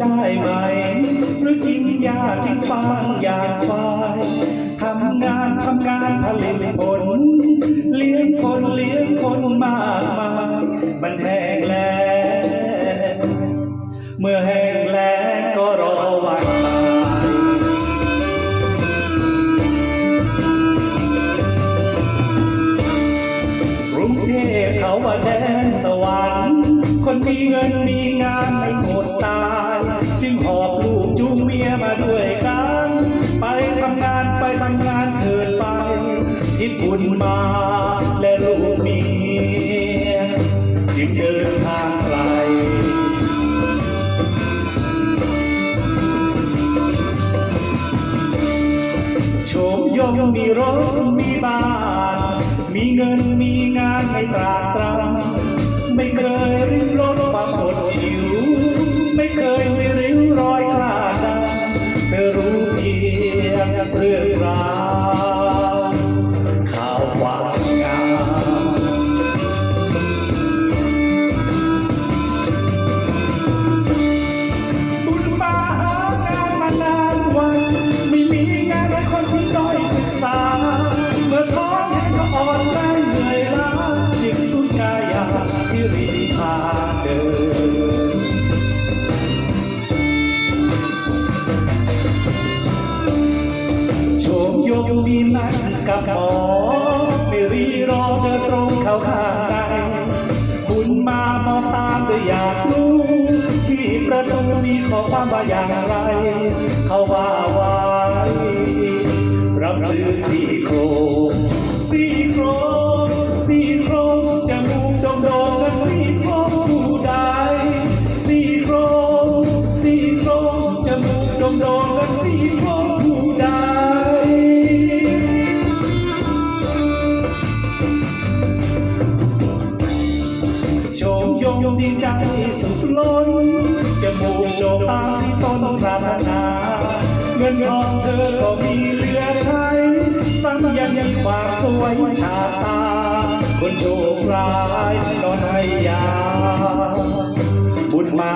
ได้ไหมหรือกินยากินฟางอยางควายทำงานทำงานผลิตผล เลี้ยงคนเลี้ยง มันแห้งแล้งเมื่อแห้งแล้งก็รอวันตายกรุงเทพเขาว่าแดนสวรรค์คนมีเงินมีงานไม่อดตาย จึงหอบลูกจูงเมียมาด้วยกัน มมีรถมีบ้าน มีเงินมีงานไม่ตราับหมอไม่รีรอเดินตรงเข้าข้างในคุณมามองตามด้วยอยากรู้ที่ประตูมีขอความว่าอย่างไร เขาว่าไว้รับซื้อสี่โครงสี่โครงสี่โครงจมูกโด่งโด่งและสี่โครงผู้ใดสี่โครงสี่โครงจมูกโด่งโด่ง ดีใจสุดล้นจมูกโด่งตามที่ต้นปรารถนา เงินทองเธอก็มีเหลือใช้ซ้ำยังมีความสวยชาตา คนโชคร้ายนอนให้ยาบุญมา